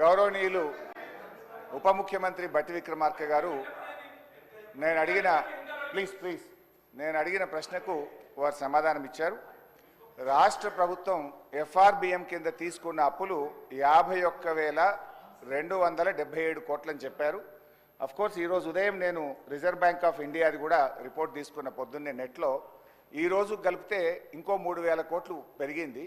గౌరవనీయులు ఉప ముఖ్యమంత్రి బట్టి విక్రమార్క గారు నేను అడిగిన ప్లీజ్ ప్లీజ్ నేను అడిగిన ప్రశ్నకు వారు సమాధానం ఇచ్చారు. రాష్ట్ర ప్రభుత్వం ఎఫ్ఆర్బిఎం కింద తీసుకున్న అప్పులు యాభై ఒక్క వేల రెండు వందల డెబ్బై ఏడు కోట్లని చెప్పారు. అఫ్కోర్స్ ఈరోజు ఉదయం నేను రిజర్వ్ బ్యాంక్ ఆఫ్ ఇండియాది కూడా రిపోర్ట్ తీసుకున్న పొద్దున్నే నెట్లో ఈరోజు కలిపితే ఇంకో మూడు వేల కోట్లు పెరిగింది.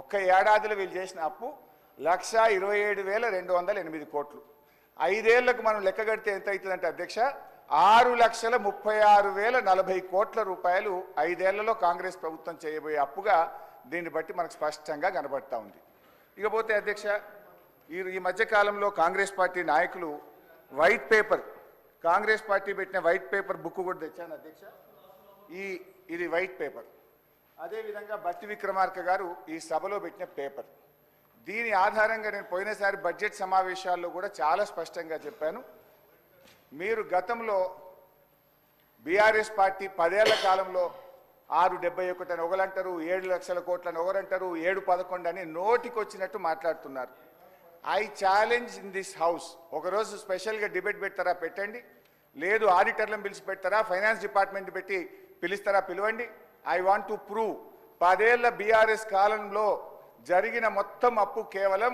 ఒక్క ఏడాదిలో వీళ్ళు చేసిన అప్పు లక్ష ఇరవై ఏడు వేల రెండు వందల ఎనిమిది కోట్లు. ఐదేళ్ళకు మనం లెక్క కడితే ఎంత అవుతుందంటే అధ్యక్ష ఆరు లక్షల ముప్పై ఆరు వేల నలభై కోట్ల రూపాయలు ఐదేళ్ళలో కాంగ్రెస్ ప్రభుత్వం చేయబోయే అప్పుగా దీన్ని బట్టి మనకు స్పష్టంగా కనబడతా ఉంది. ఇకపోతే అధ్యక్ష ఈ ఈ మధ్యకాలంలో కాంగ్రెస్ పార్టీ నాయకులు వైట్ పేపర్ కాంగ్రెస్ పార్టీ పెట్టిన వైట్ పేపర్ బుక్ కూడా తెచ్చాను అధ్యక్ష. ఈ ఇది వైట్ పేపర్. అదేవిధంగా బట్టి విక్రమార్క గారు ఈ సభలో పెట్టిన పేపర్. దీని ఆధారంగా నేను పోయినసారి బడ్జెట్ సమావేశాల్లో కూడా చాలా స్పష్టంగా చెప్పాను. మీరు గతంలో బీఆర్ఎస్ పార్టీ పదేళ్ళ కాలంలో ఆరు డెబ్బై ఒకటి అని ఒకలంటారు ఏడు లక్షల కోట్లని ఒకరంటారు ఏడు పదకొండు అని నోటికి వచ్చినట్టు మాట్లాడుతున్నారు. I challenge in this house. ఒకరోజు స్పెషల్గా డిబేట్ పెడతారా పెట్టండి. లేదు ఆడిటర్లను పిలిచి పెడతారా ఫైనాన్స్ డిపార్ట్మెంట్ పెట్టి పిలుస్తారా పిలవండి. ఐ వాంట్ టు ప్రూవ్ పదేళ్ళ బీఆర్ఎస్ కాలంలో జరిగిన మొత్తం అప్పు కేవలం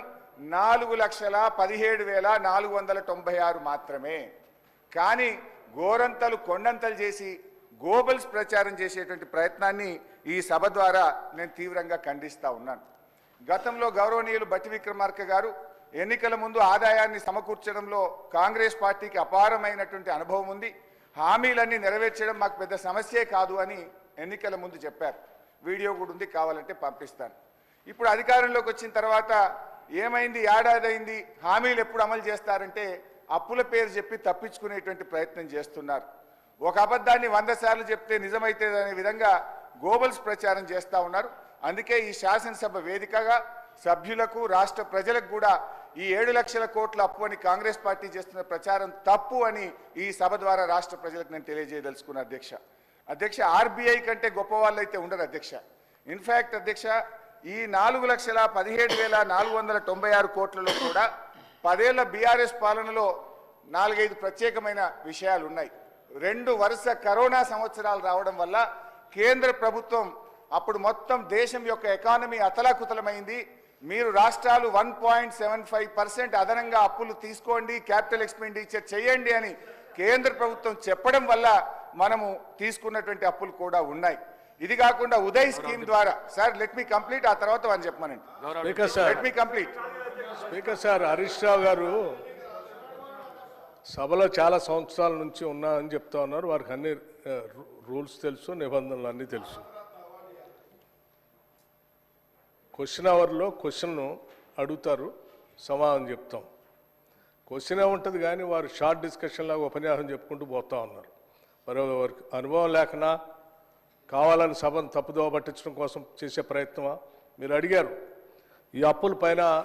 నాలుగు లక్షల పదిహేడు వేల నాలుగు వందల తొంభై ఆరు మాత్రమే. కానీ గోరంతలు కొండంతలు చేసి గోబల్స్ ప్రచారం చేసేటువంటి ప్రయత్నాన్ని ఈ సభ ద్వారా నేను తీవ్రంగా ఖండిస్తూ ఉన్నాను. గతంలో గౌరవనీయులు బట్టి విక్రమార్క గారు ఎన్నికల ముందు ఆదాయాన్ని సమకూర్చడంలో కాంగ్రెస్ పార్టీకి అపారమైనటువంటి అనుభవం ఉంది. హామీలన్నీ నెరవేర్చడం మాకు పెద్ద సమస్యే కాదు అని ఎన్నికల ముందు చెప్పారు. వీడియో కూడా ఉంది కావాలంటే పంపిస్తాను. ఇప్పుడు అధికారంలోకి వచ్చిన తర్వాత ఏమైంది ఏడాది అయింది హామీలు ఎప్పుడు అమలు చేస్తారంటే అప్పుల పేరు చెప్పి తప్పించుకునేటువంటి ప్రయత్నం చేస్తున్నారు. ఒక అబద్ధాన్ని వంద సార్లు చెప్తే నిజమైతే అనే విధంగా గోబల్స్ ప్రచారం చేస్తా ఉన్నారు. అందుకే ఈ శాసనసభ వేదికగా సభ్యులకు రాష్ట్ర ప్రజలకు కూడా ఈ ఏడు లక్షల కోట్ల అప్పు అని కాంగ్రెస్ పార్టీ చేస్తున్న ప్రచారం తప్పు అని ఈ సభ ద్వారా రాష్ట్ర ప్రజలకు నేను తెలియజేయదలుచుకున్న అధ్యక్ష. అధ్యక్ష ఆర్బీఐ కంటే గొప్ప వాళ్ళు అయితే ఉండరు అధ్యక్ష. ఇన్ఫ్యాక్ట్ అధ్యక్ష ఈ నాలుగు లక్షల పదిహేడు వేల నాలుగు వందల తొంభై ఆరు కోట్లలో కూడా పదేళ్ళ బీఆర్ఎస్ పాలనలో నాలుగైదు ప్రత్యేకమైన విషయాలు ఉన్నాయి. రెండు వరుస కరోనా సంవత్సరాలు రావడం వల్ల కేంద్ర ప్రభుత్వం అప్పుడు మొత్తం దేశం యొక్క ఎకానమీ అతలాకుతలమైంది. మీరు రాష్ట్రాలు one point seven five percent అదనంగా అప్పులు తీసుకోండి క్యాపిటల్ ఎక్స్పెండిచర్ చేయండి అని కేంద్ర ప్రభుత్వం చెప్పడం వల్ల మనము తీసుకున్నటువంటి అప్పులు కూడా ఉన్నాయి. ఇది కాకుండా ఉదయ్ స్కీమ్ ద్వారా సార్ లెట్ మీ కంప్లీట్ ఆ తర్వాత అని చెప్పమనండి. Speaker sir. Let me complete speaker sir Harish Rao garu సభలో చాలా సంవత్సరాల నుంచి ఉన్నారని చెప్తా ఉన్నారు. వారికి అన్ని రూల్స్ తెలుసు నిబంధనలు అన్నీ తెలుసు. క్వశ్చన్ అవర్లో క్వశ్చన్ను అడుగుతారు. సమాధానం చెప్తాం. క్వశ్చన్ ఉంటుంది కానీ వారు షార్ట్ డిస్కషన్ లాగా ఉపన్యాసం చెప్పుకుంటూ పోతా ఉన్నారు. మరి వారికి అనుభవం లేకనా? కావాలని సభను తప్పుదోవ పట్టించడం కోసం చేసే ప్రయత్నమా? మీరు అడిగారు. ఈ అప్పుల పైన